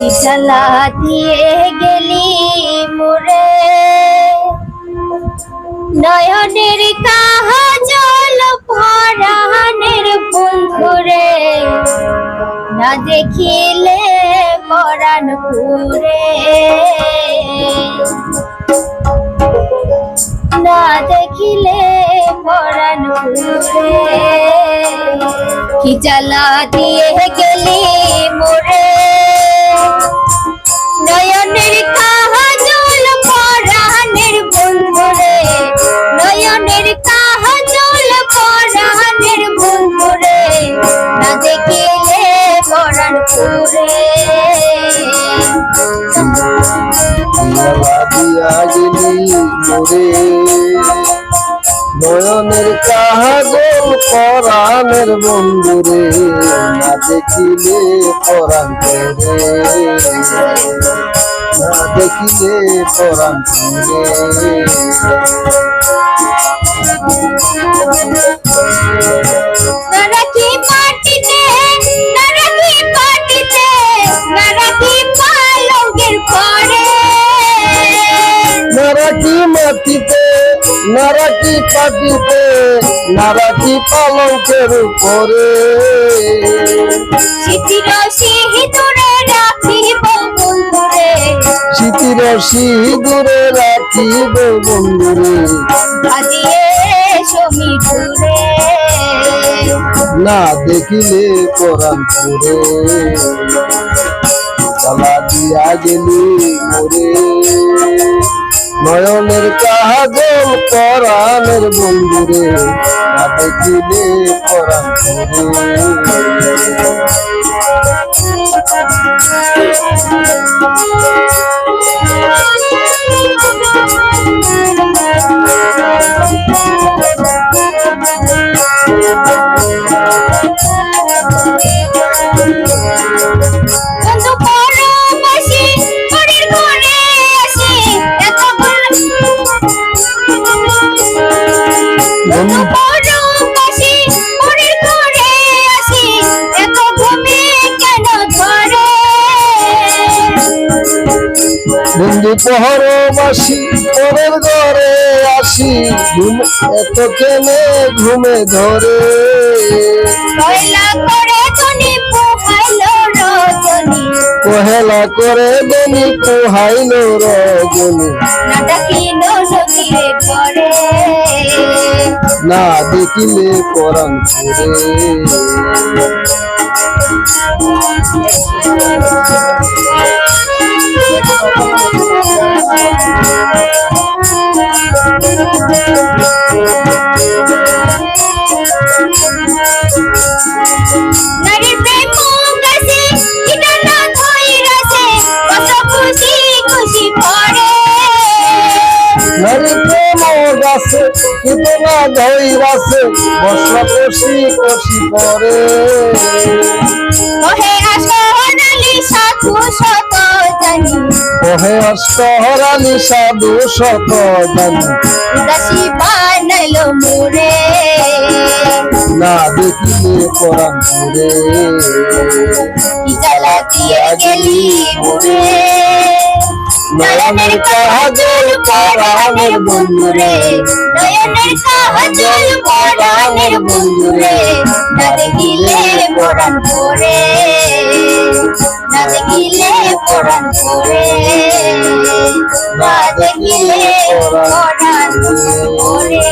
চালা দিয়ে গেলি মোরে। নয়নের কাজল পরাণের বন্ধুরে না দেখিলে পরাণ পুরে। না দেখিলে পরাণ পুরে। কি জ্বালা দিয়ে গেলি মোরে। নয়নের কাগল পরাণের বন্ধুরে না দেখিলে পরাণ করে। না দেখিলে পরাণ মাটিতে নারাকি পাটিতে নারাকি পালঙ্কের উপরে। স্মৃতির সিঁদুরে রাখিব বন্ধুরে। না দেখিলে পরাণ পুরে। চালা দিয়া গেলি মোরে। নয়নের কাজল পরাণের বন্ধুরে না দেখিলে পরাণ বন্ধু পহরবাসি পরের ঘরে আসি ঘুম এত কেনে ঘুমে ধরে। পহেলা করে দেনি পোহাইল রজনী। না দেখিলে পরাণ করে গাছে কিন্তু না ধৈরাছে বর্ষা কষি কষি পরে। ওহে আসনালি সাধু শত জানি ওহে অষ্টহরালি সাধু শত জানি উদাসী বানাইলো মোরে। না দেখিলে পরাণ করে কি জ্বালা দিয়ে গেলি মোরে। নয়নের কাজল পরাণের বন্ধুরে, নয়নের কাজল পরাণের বন্ধুরে না দেখিলে পরাণ পরে না দেখিলে পরাণ পরে না দেখিলে পরাণ পরে